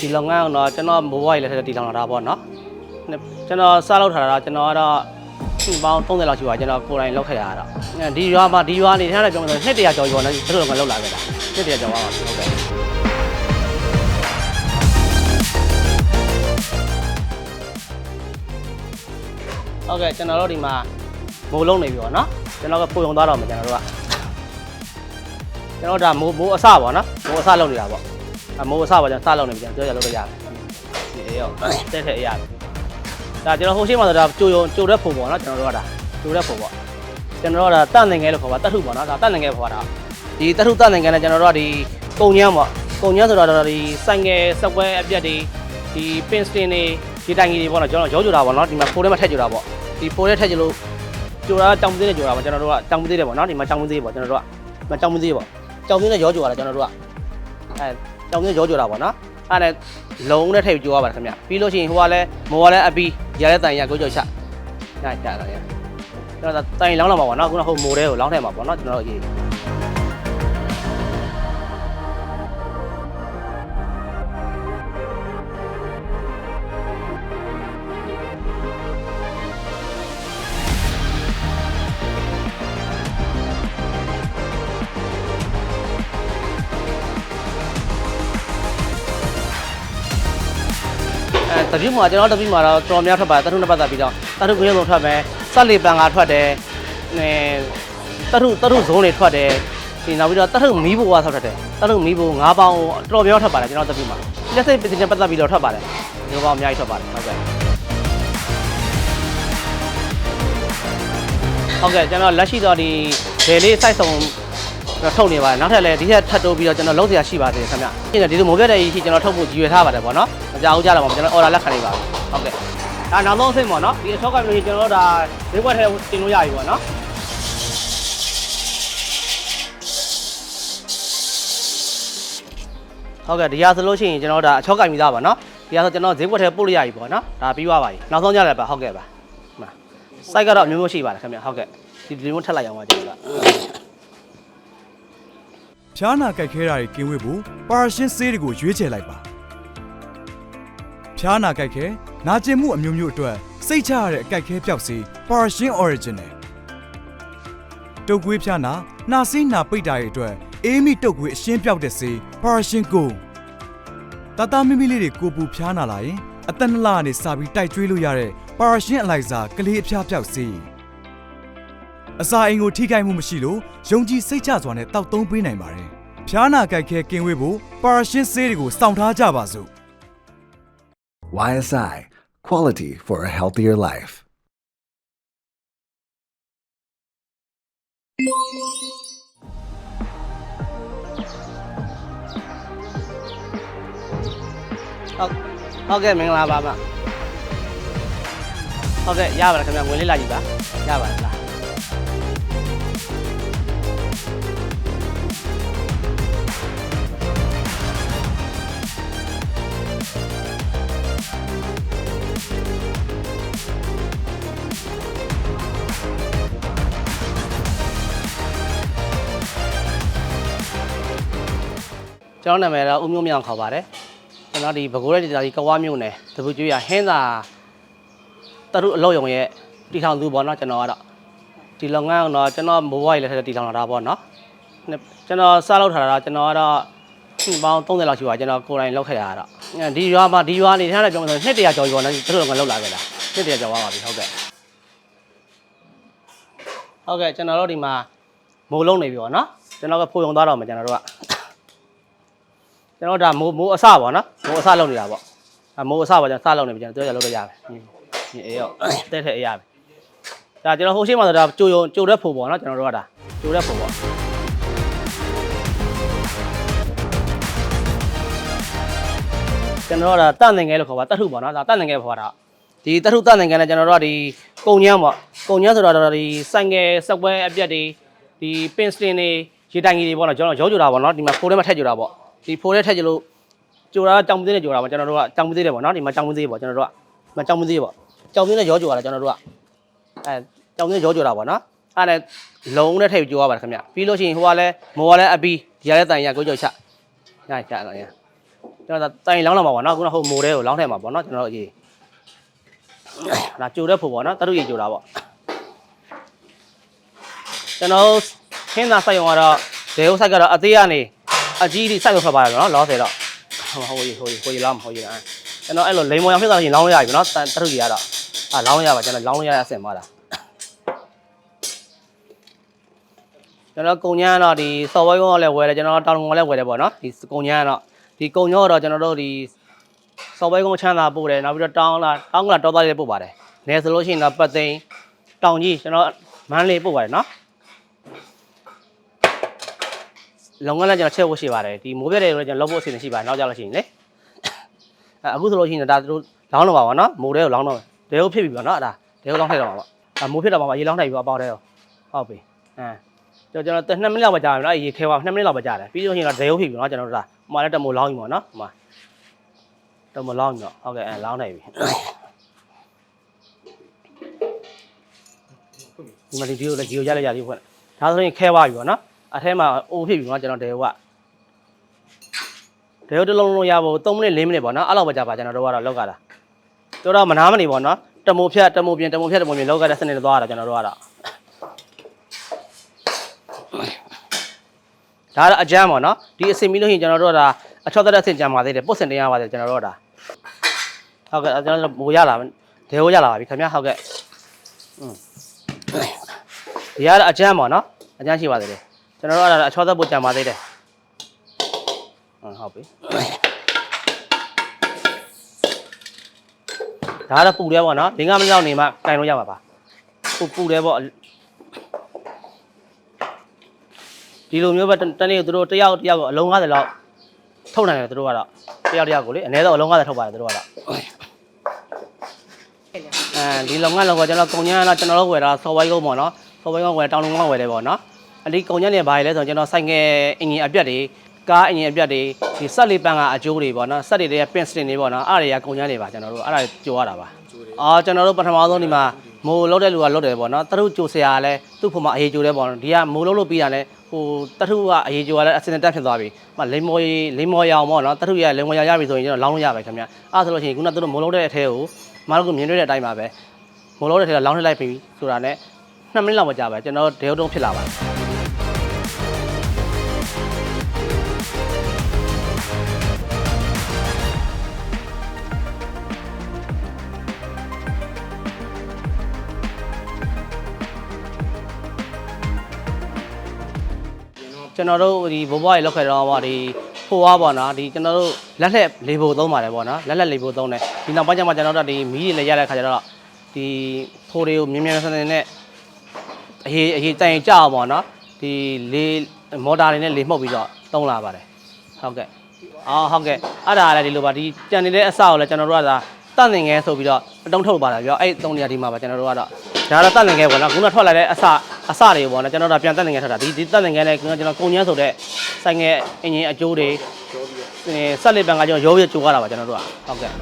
ဒီလုပ်ငန်းကတော့ကျွန်တော်မိုးဘွားကြီးလက်ထက်တည်ထောင်လာတာပေါ့နော်နှစ်ကျွန်တော်စလုပ်ထားတာတော့ကျွန်တော်ကတော့နှစ်ပေါင်း30လောက်ရှိပါကျွန်တော်ကိုယ်တိုင်လုပ်ခဲ့ရတာဒီရွာမှာဒီရွာနေထားတဲ့ပြောမှဆိုနှစ်တရာကျော်ကျော်နဲ့သူတို့ကလုပ်လာခဲ့တာနှစ်တရာကျော်ပါပါဟုတ်ကဲ့ဟုတ်ကဲ့ကျွန်တော်တို့ဒီမှာမိုးလုံးနေပြီပေါ့နော်ကျွန်တော်ကပုံရုံသွားတော့မယ်ကျွန်တော်တို့ကကျွန်တော်ဒါမိုးမိုးအစပေါ့နော်မိုးအစလုပ်နေတာပေါ့ အမိုးအစပေါ့ကျွန်တော်စလုပ်နေပြီကျွန်တော်ပြောရလို့ရတယ်ဒီအေးရောတက်ထက်အေးရတယ်ဒါကျွန်တော်ဟိုရှိမှဆိုဒါကြိုရုံကြိုတဲ့ပုံပေါ့နော်ကျွန်တော်တို့ကဒါကြိုတဲ့ပုံပေါ့ကျွန်တော်တို့ကဒါတန့်နေငယ်လို့ခေါ်ပါတတ်ထုပေါ့နော်ဒါတန့်နေငယ်ခေါ်တာဒီတတ်ထုတန့်နေငယ်နဲ့ကျွန်တော်တို့ကဒီကုံညမ်းပေါ့ကုံညမ်းဆိုတော့ဒီဆိုင်ငယ်စက်ပွဲအပြက်တွေဒီပင်စတင်တွေဒီတိုင်ကြီးတွေပေါ့နော်ကျွန်တော်ရောကြိုတာပေါ့နော်ဒီမှာဖိုးထဲမှာထက်ကြိုတာပေါ့ဒီဖိုးထဲထက်ကြိုလို့ကြိုတာတောင်မသေးနဲ့ကြိုတာပေါ့ကျွန်တော်တို့ကတောင်မသေးတယ်ပေါ့နော်ဒီမှာတောင်မသေးပေါ့ကျွန်တော်တို့ကဒီမှာတောင်မသေးပေါ့တောင်မသေးနဲ့ရောကြိုရတာကျွန်တော်တို့ကအဲ တောင်မသေးရောကြိုတာပေါ့နော်အဲ့ဒါလုံးနဲ့ထည့်ကြိုရပါတယ်ခင်ဗျပြီးလို့ရှိရင်ဟိုကလည်းမော်ကလည်းအပီရတဲ့တိုင်ရကိုကြိုချညချတာရကျွန်တော်တိုင်လောင်းလာမှာပေါ့နော်ခုနဟိုမိုးတဲကိုလောင်းထဲမှာပေါ့နော်ကျွန်တော်တို့ရေး တပိမှာကျွန်တော်တပိမှာတော့တော်များထွက်ပါတယ်တထုနှစ်ပတ်သက်ပြီးတော့တထုကွင်းလုံးထွက်မယ်စက်လီပန်ကထွက်တယ်အဲတထုတထုဇုံးတွေထွက်တယ်ဒီနောက်ပြီးတော့တထုမီးဘိုကဆောက်ထွက်တယ်တထုမီးဘို၅ပေါင်းတော်များထွက်ပါတယ်ကျွန်တော်တပိမှာလက်စိတ်ပြင်ပတ်သက်ပြီးတော့ထွက်ပါတယ်ဒီပေါင်းအများကြီးထွက်ပါတယ်ဟုတ်ကဲ့ဟုတ်ကဲ့ကျွန်တော်လက်ရှိတော့ဒီဘယ်လေး site ဆုံးထုတ်နေပါတယ်နောက်ထပ်လည်းဒီထက်ထပ်တိုးပြီးတော့ကျွန်တော်လုံးစရာရှိပါသေးတယ်ခင်ဗျ။ဒီနေ့ဒီလိုမိုးပြတ်တဲ့အကြီးကျွန်တော်ထုတ်ဖို့ကြီးရွယ်ထားပါတယ်ပေါ့နော်။ မကြောက်ကြတော့ပါဘူးကျွန်တော် order လက်ခံနေပါပြီ။ဟုတ်ကဲ့။ဒါနောက်ဆုံးအဆင့်ပေါ့နော်။ဒီအချောက်ကမျိုးကျွန်တော်တို့ဒါဈေးကွက်ထဲတင်လို့ရပြီပေါ့နော်။ဟုတ်ကဲ့ဒီဟာဆိုလို့ရှိရင်ကျွန်တော်ဒါအချောက်ကမိသားပါနော်။ဒီဟာဆိုကျွန်တော်ဈေးကွက်ထဲပို့လို့ရပြီပေါ့နော်။ဒါပြီးသွားပါပြီ။နောက်ဆုံးကြလည်းပါဟုတ်ကဲ့ပါ။မှန်။ site ကတော့အမျိုးမျိုးရှိပါတယ်ခင်ဗျဟုတ်ကဲ့ဒီဒီလိုထက်လိုက်အောင်ပါကျွန်တော်ကဖျားနာကြိုက်ခဲတာတွေကင်းဝေးဖို့ပါရာရှင်းဆေးတွေကိုရွေးချယ်လိုက်ပါ ဖျားနာကြိုက်ခဲနာကျင်မှုအမျိုးမျိုးအတွက်စိတ်ချရတဲ့အကြိုက်ခဲပြောက်စေးပါရာရှင်း original တုတ်ကွေးဖျားနာနှာစေးနာပိတ်တာတွေအတွက်အေးမိတုတ်ကွေးအရှင်းပြောက်တဲ့စေးပါရာရှင်းကိုတတမီမီလေးတွေကိုပူဖျားနာလာရင်အသက်နလကနေစပြီးတိုက်ကျွေးလို့ရတဲ့ပါရာရှင်းအလိုက်စာကလေးအဖျားပြောက်စေးအစာအိမ်ကိုထိခိုက်မှုမရှိလို့ယုံကြည်စိတ်ချစွာနဲ့တောက်သုံးပေးနိုင်ပါတယ်။ဖျားနာကြိုက်ခဲကင်းဝေးဖို့ပါရာရှင်းဆေးတွေကိုစောင့်ထားကြပါစို့ YSI, quality for a healthier life. ဟုတ်ဟုတ်ကဲ့မင်္ဂလာပါမဟုတ်ကဲ့ရပါတယ်ခင်ဗျဝင်လေးလာကြည့်ပါရပါတယ်လား ကျွန်တော်နာမည်တော့ဦးမျိုးမြောင်ခေါ်ပါတယ်ကျွန်တော်ဒီဘကိုးရဲဒေသကြီးကဝါမြို့နယ်တပူကျွေးရဟင်းသာတရုအလောက်ရုံရဲ့တီထောင်သူပေါ့နော်ကျွန်တော်ကတော့ဒီလုပ်ငန်းကတော့ကျွန်တော်မိုးဘွားကြီးလက်ထက်တီထောင်လာတာပေါ့နော်နှစ်ကျွန်တော်စလုပ်ထားတာတော့ကျွန်တော်ကတော့နှစ်ပေါင်း30လောက်ရှိပါကျွန်တော်ကိုယ်တိုင်လုပ်ခဲ့ရတာဒီရွာမှာဒီရွာနေထားတဲ့ပြောမှဆိုနှစ်တရာကျော်ကျော်နဲ့သူတို့ကလုပ်လာခဲ့တာနှစ်တရာကျော်ပါပါပြီဟုတ်ကဲ့ဟုတ်ကဲ့ကျွန်တော်တို့ဒီမှာမိုးလုံးနေပြီပေါ့နော်ကျွန်တော်ကဖိုးယုံသွားတော့မယ်ကျွန်တော်တို့က ကျွန်တော်ဒါမိုးမိုးအစပေါ့နော်မိုးအစလုပ်နေတာပေါ့အမိုးအစပေါ့ကျွန်တော်စလုပ်နေပြီကျွန်တော်ပြောရလို့တော့ရမယ်ဒီအေးရောတက်ထက်အေးရမယ်ဒါကျွန်တော်ဟိုရှိမှဆိုဒါကြိုရုံကြိုတဲ့ဖို့ပေါ့နော်ကျွန်တော်တို့ကဒါကြိုတဲ့ဖို့ပေါ့ကျွန်တော်တို့ကတန့်နေငယ်လို့ခေါ်ပါတတ်ထုပေါ့နော်ဒါတန့်နေငယ်ခေါ်တာဒီတတ်ထုတန့်နေငယ်နဲ့ကျွန်တော်တို့ကဒီကုံညမ်းပေါ့ကုံညမ်းဆိုတော့ဒီဆိုင်ငယ်စက်ပွဲအပြက်တွေဒီပင်စတင်တွေရေတိုင်ကြီးတွေပေါ့နော်ကျွန်တော်ရောကြိုတာပေါ့နော်ဒီမှာဖိုးထဲမှာထည့်ကြိုတာပေါ့ ဒီဖိုးထဲထက်ကြလို့ကြိုတာတောင်မသေးနဲ့ကြိုတာပေါ့ကျွန်တော်တို့ကတောင်မသေးတယ်ပေါ့နော်ဒီမှာတောင်မသေးပေါ့ကျွန်တော်တို့ကမတောင်မသေးပေါ့တောင်မသေးနဲ့ရောကြိုတာကျွန်တော်တို့ကအဲတောင်မသေးရောကြိုတာပေါ့နော်အဲ့ဒါလုံးနဲ့ထည့်ကြိုရပါတယ်ခင်ဗျပြီးလို့ရှိရင်ဟိုကလည်းမော်ကလည်းအပီဒီရတဲ့တိုင်ရကိုကြိုချညချလာရကျွန်တော်တိုင်လောင်းလာမှာပေါ့နော်ခုနဟိုမိုတဲကိုလောင်းထဲမှာပေါ့နော်ကျွန်တော်အကြီးဒါကြိုတဲ့ဖို့ပေါ့နော်တရုတ်ကြီးကြိုတာပေါ့ကျွန်တော်ခင်းသာစိုက်ရုံကတော့ဒေဟုတ်စိုက်ကတော့အသေးကနေ အကြီးကြီးစိုက်လို့ထွက်ပါတယ်နော်လောဆယ်တော့ဟိုဟိုဟိုဟိုလောင်းဟိုကြီးလားကျွန်တော်အဲ့လိုလိမ်မောင်ရောင်ဖြစ်သွားရင်လောင်းလို့ရပြီနော်တရုတ်ကြီးကတော့အာလောင်းရပါကျွန်တော်လောင်းလို့ရတဲ့အဆင်ပါလားကျွန်တော်ကုံညမ်းတော့ဒီစော်ဝဲကုန်းကလည်းဝယ်တယ်ကျွန်တော်တောင်ကုန်းကလည်းဝယ်တယ်ပေါ့နော်ဒီကုံညမ်းကတော့ဒီကုံညောတော့ကျွန်တော်တို့ဒီစော်ဝဲကုန်းချမ်းသာပို့တယ်နောက်ပြီးတော့တောင်းလာတောင်းကလာတောသားလေးပို့ပါတယ်နေဆိုလို့ရှိရင်တော့ပတ်သိန်းတောင်ကြီးကျွန်တော်မန်းလေးပို့ပါတယ်နော် လုံငန်းလည်းကျွန်တော်ချက်ဖို့ရှိပါတယ်ဒီမိုးပြက်တွေကိုလည်းကျွန်တော်လုပ်ဖို့အစီအစဉ်ရှိပါတယ်နောက်ကြလို့ရှိရင်လေအဲအခုဆိုလို့ရှိရင်ဒါတို့လောင်းတော့ပါပါနော်မိုးတွေကိုလောင်းတော့ဒေဟုတ်ဖြစ်ပြီပေါ့နော်အဲ့ဒါဒေဟုတ်လောင်းထိုက်တော့ပါပေါ့အဲမိုးဖြစ်တော့ပါပါရေလောင်းထိုက်ပြီပေါ့အပေါက်တဲ့ရောဟုတ်ပြီအဲကျွန်တော်ကျွန်တော်2မိနစ်လောက်ပဲကြာပြီနော်ရေခဲပါ2မိနစ်လောက်ပဲကြာတယ်ပြီးလို့ရှိရင်တော့ဒေဟုတ်ဖြစ်ပြီနော်ကျွန်တော်တို့ဒါဟိုမှာလည်းတမိုးလောင်းပြီပေါ့နော်ဟိုမှာတမိုးလောင်းပြီတော့ဟုတ်ကဲ့အဲလောင်းထိုက်ပြီဒီမှာဒီဒီကိုလည်းဂျီကိုရလိုက်ရသေးဖွင့်ဒါဆိုရင်ခဲသွားပြီပေါ့နော် အထဲမှာအိုးဖြစ်ပြီနော်ကျွန်တော်ဒေဟုတ်ကဒေဟုတ်တစ်လုံးလုံးရဖို့3မိနစ်4မိနစ်ပေါ့နော်အဲ့လောက်ပဲကြာပါကျွန်တော်တို့ကတော့လောက်ကြတာတို့တော့မနာမနေပေါ့နော်တမိုဖြတ်တမိုပြင်တမိုဖြတ်တမိုပြင်လောက်ကြတဲ့စနစ်နဲ့သွားတာကျွန်တော်တို့ကတော့ဒါကတော့အကြမ်းပေါ့နော်ဒီအစင်ပြီးလို့ရှိရင်ကျွန်တော်တို့ကဒါအချော့သက်သက်ဆင်ကြံပါသေးတယ်ပုတ်စင်တင်ရပါသေးတယ်ကျွန်တော်တို့ကဒါဟုတ်ကဲ့ကျွန်တော်တို့မိုးရလာဒေဟုတ်ရလာပါပြီခင်ဗျာဟုတ်ကဲ့อืมဒီကတော့အကြမ်းပေါ့နော်အကြမ်းရှိပါသေးတယ် ကျွန်တော်တို့အဲ့ဒါအချောသက်ပို့ကြံပါသေးတယ်ဟုတ်ဟုတ်ပြီဒါကတော့ပူတယ်ပေါ့နော်၄၅မိနစ်လောက်နေမှတိုင်လို့ရမှာပါပူပူတယ်ပေါ့ဒီလိုမျိုးပဲတနေ့သူတို့တယောက်တယောက်အလုံး50လောက်ထုတ်နိုင်တယ်သူတို့ကတော့တယောက်တယောက်ကိုလေအနည်းဆုံးအလုံး50ထုတ်ပါတယ်သူတို့ကတော့အဲဒီလုံငန်းလောကကျွန်တော်ကုံညာတော့ကျွန်တော်တို့ဝယ်တာစော်ဝိုင်းကုန်းပေါ့နော်စော်ဝိုင်းကုန်းဝယ်တောင်လုံကုန်းဝယ်တယ်ပေါ့နော် အဒီကုံညက်နေပါလေဆိုတော့ကျွန်တော်ဆိုင်ငယ်အင်ဂျင်အပြတ်တွေကားအင်ဂျင်အပြတ်တွေဒီဆက်လေးပန်းကအကျိုးတွေပေါ့နော်ဆက်တွေတွေကပင်စတင်တွေပေါ့နော်အဲ့ဒါတွေကကုံညက်နေပါကျွန်တော်တို့အဲ့ဒါကြိုရတာပါအော်ကျွန်တော်တို့ပထမဆုံးဒီမှာမိုးလုံးတဲ့လူကလုံးတယ်ပေါ့နော်တထုကြိုဆရာကလည်းသူ့ဖို့မှာအရေးကြိုတယ်ပေါ့နော်ဒီကမိုးလုံးလို့ပြီးတာလည်းဟိုတထုကအရေးကြိုကလည်းအစင်တက်ဖြစ်သွားပြီမလိမ္မောလိမ္မောရအောင်ပေါ့နော်တထုရလိမ္မောရရပြီဆိုရင်ကျွန်တော်လောင်းလို့ရပါခင်ဗျအဲ့ဆိုလို့ရှိရင်ခုနကသူတို့မိုးလုံးတဲ့အထဲကိုမအားလို့မြင်တွေ့တဲ့အတိုင်းပါပဲမိုးလုံးတဲ့အထဲကလောင်းထည့်လိုက်ပြီဆိုတာနဲ့2မိနစ်လောက်ပဲကြာပဲကျွန်တော်ဒေဟုတ်တုံးဖြစ်လာပါတယ် ကျွန်တော်တို့ဒီဘိုးဘွားရေလောက်ခဲ့တော့ဗောဒီဖိုဝါပေါ့နော်ဒီကျွန်တော်တို့လက်လက်လေးဖို့သုံးပါတယ်ဗောနော်လက်လက်လေးဖို့သုံးတယ်ဒီနောက်ပိုင်းကျမှကျွန်တော်တို့ဒီမီးတွေလည်းရတဲ့ခါကျတော့ဒီဖိုတွေကိုမြင်းမြန်းဆန်းဆန်းနဲ့အရေးအရေးတိုင်ကြအောင်ဗောနော်ဒီလေးမော်တာတွေနဲ့လေးမှုတ်ပြီးတော့သုံးလာပါတယ်ဟုတ်ကဲ့အော်ဟုတ်ကဲ့အဲ့ဒါလည်းဒီလိုပါဒီကြံနေတဲ့အစကိုလည်းကျွန်တော်တို့ကဒါတန့်နေငယ်ဆိုပြီးတော့အတုံးထုတ်ပါလာပြောအဲ့သုံးနေရာဒီမှာပါကျွန်တော်တို့ကတော့ဒါကတော့တန့်နေငယ်ပေါ့နော်ခုနထွက်လာတဲ့အစ အစတွေပေါ့နော်ကျွန်တော်တို့ကပြန်တန့်နေငယ်ထွက်တာဒီဒီတန့်နေငယ်နဲ့ကျွန်တော်ကုံညမ်းဆိုတဲ့ဆိုင်ငယ်အင်ဂျင်အကျိုးတွေဆက်လက်ပံကကျွန်တော်ရောပြီးကြိုးရတာပါကျွန်တော်တို့ကဟုတ်ကဲ့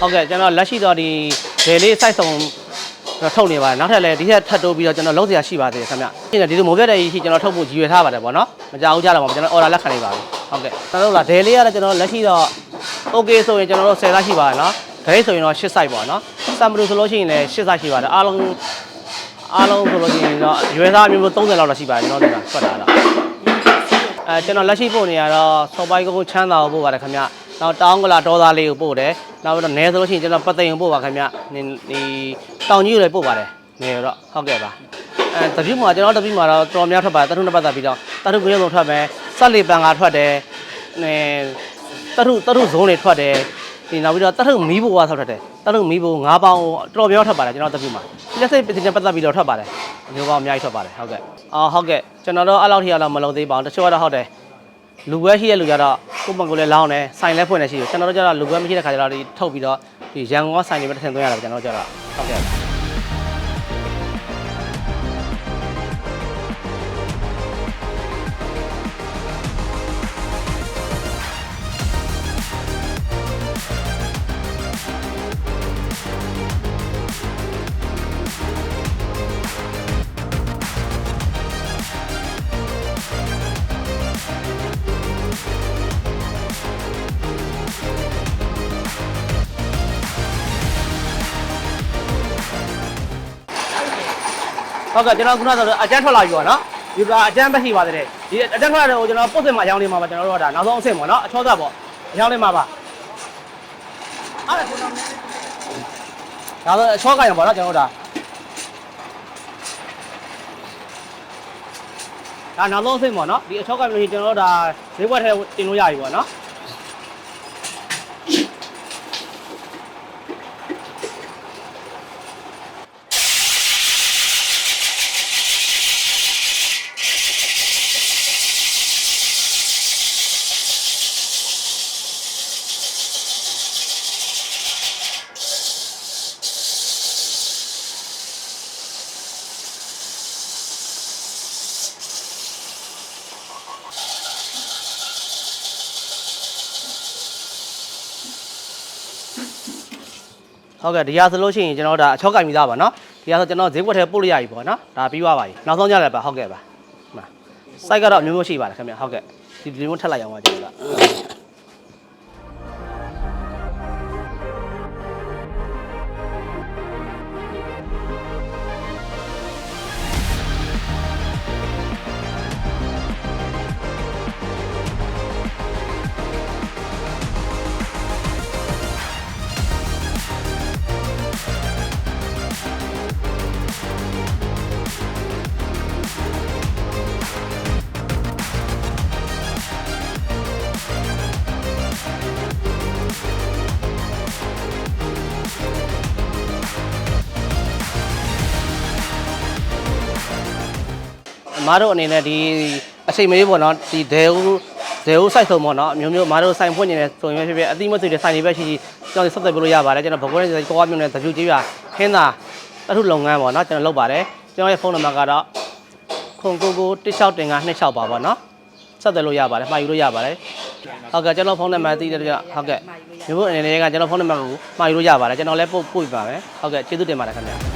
ဟုတ်ကဲ့ကျွန်တော်လက်ရှိတော့ဒီဒယ်လေး site ဆောင် ထုတ်နေပါတယ်နောက်ထပ်လည်းဒီထက်ထပ်တိုးပြီးတော့ကျွန်တော်လုံးစရာရှိပါသေးတယ်ခင်ဗျဒီဒီလိုမိုးပြတ်တဲ့ကြီးရှိကျွန်တော်ထုတ်ဖို့ကြီးရွယ်ထားပါတယ်ဗောနော်မကြောက်ကြတော့ပါဘူးကျွန်တော် order လက်ခံနေပါပြီဟုတ်ကဲ့ကျွန်တော်တို့လာဒယ်လေးကတော့ကျွန်တော်လက်ရှိတော့ okay ဆိုရင်ကျွန်တော်တို့10လားရှိပါတယ်နော်ဒယ်ဆိုရင်တော့10 site ပေါ့နော်စံမလို့ဆိုလို့ရှိရင်လည်း10 site ရှိပါတယ်အားလုံးအားလုံးဆိုလို့ရှိရင်တော့ရွယ်သားမျိုး30လောက်တော့ရှိပါတယ်ကျွန်တော်တို့ကထွက်တာတော့အဲကျွန်တော်လက်ရှိပို့နေရတော့စော်ပိုက်ကိုချမ်းသာကိုပို့ပါတယ်ခင်ဗျ နောက်တောင်းကလာဒေါ်သားလေးကိုပို့တယ်နောက်ပြီးတော့နဲဆိုလို့ရှိရင်ကျွန်တော်ပတ်သိမ်ကိုပို့ပါခင်ဗျဒီဒီတောင်ကြီးကိုလည်းပို့ပါတယ်နေတော့ဟုတ်ကဲ့ပါအဲတပြူမှာကျွန်တော်တပြူမှာတော့တော်များထွက်ပါတယ်တထုနဲ့ပတ်သက်ပြီးတော့တထုကိုရုံထွက်မယ်ဆက်လီပန်ကထွက်တယ်အဲတထုတထုဇုံးတွေထွက်တယ်ဒီနောက်ပြီးတော့တထုမီးဘိုးကဆောက်ထွက်တယ်တထုမီးဘိုး၅ပေါင်းတော်များထွက်ပါတယ်ကျွန်တော်တပြူမှာလက်စိတ်ပစ္စည်းနဲ့ပတ်သက်ပြီးတော့ထွက်ပါတယ်မျိုးပေါင်းအများကြီးထွက်ပါတယ်ဟုတ်ကဲ့အော်ဟုတ်ကဲ့ကျွန်တော်တော့အဲ့လောက်ထိတော့မလုံသေးပါဘူးတချို့ကတော့ဟုတ်တယ် လူပွဲရှိတဲ့လူကြတော့ကိုယ့်ဘက်ကိုလည်းလောင်းတယ်ဆိုင်လည်းဖွင့်နေရှိတယ်ကျွန်တော်တို့ကြတော့လူပွဲမရှိတဲ့ခါကျတော့ဒီထုတ်ပြီးတော့ဒီရန်ကုန်ကဆိုင်တွေပဲတစ်ထင်သွင်းရတယ်ကျွန်တော်တို့ကြတော့ဟုတ်ကဲ့ ဟုတ်ကဲ့ကျွန်တော်ခုနကဆိုအကျန်းထွက်လာပြီပေါ့နော်ဒီကအကျန်းပဲရှိပါသေးတယ်ဒီအကျန်းထွက်လာတဲ့ကိုကျွန်တော်ပုတ်စင်မှာအကြောင်းလေးမှာပါကျွန်တော်တို့ကဒါနောက်ဆုံးအဆင့်ပေါ့နော်အချောသက်ပေါ့အကြောင်းလေးမှာပါအဲ့ဒါကျွန်တော်ဒါဆိုအချောကရင်ပေါ့နော်ကျွန်တော်တို့ဒါဒါနောက်ဆုံးအဆင့်ပေါ့နော်ဒီအချောကမျိုးကျွန်တော်တို့ဒါဈေးဘွက်ထဲတင်လို့ရပြီပေါ့နော် ဟုတ်ကဲ့ဒီဟာဆိုလို့ရှိရင်ကျွန်တော်ဒါအချောကင်ပြီးသားပါနော်ဒီဟာဆိုကျွန်တော်ဈေးကွက်ထဲပို့လို့ရပြီပေါ့နော်ဒါပြီးသွားပါပြီနောက်ဆုံးကြလည်းပါဟုတ်ကဲ့ပါဒီမှာစိုက်ကတော့အမျိုးမျိုးရှိပါတယ်ခင်ဗျဟုတ်ကဲ့ဒီဒီမျိုးထက်လိုက်အောင်ပါကျွန်တော်က အမားတို့အနေနဲ့ဒီအချိန်မေးပေါ့နော်ဒီဒဲဦးဒဲဦးစိုက်ဆုံးပေါ့နော်အမျိုးမျိုးအမားတို့စိုင်ဖွင့်နေတယ်ဆိုရင်ဖြစ်ဖြစ်အတိမသိတဲ့စိုင်တွေပဲရှိရှိကျွန်တော်ဆက်သွယ်ပြလို့ရပါတယ်ကျွန်တော်ဘကွဲနဲ့ကောကွာမျိုးနဲ့သကြူကြီးပြခင်းတာတထုလုပ်ငန်းပေါ့နော်ကျွန်တော်လုပ်ပါတယ်ကျွန်တော်ရဲ့ဖုန်းနံပါတ်ကတော့ခုံကိုကို16တင်က26ပါပေါ့နော်ဆက်သွယ်လို့ရပါတယ်မှာယူလို့ရပါတယ်ဟုတ်ကဲ့ကျွန်တော်ဖုန်းနံပါတ်သိတဲ့ကြောင့်ဟုတ်ကဲ့မျိုးအနေနဲ့ကကျွန်တော်ဖုန်းနံပါတ်ကိုမှာယူလို့ရပါတယ်ကျွန်တော်လည်းပို့ပို့ပြပါမယ်ဟုတ်ကဲ့ကျေးဇူးတင်ပါတယ်ခင်ဗျာ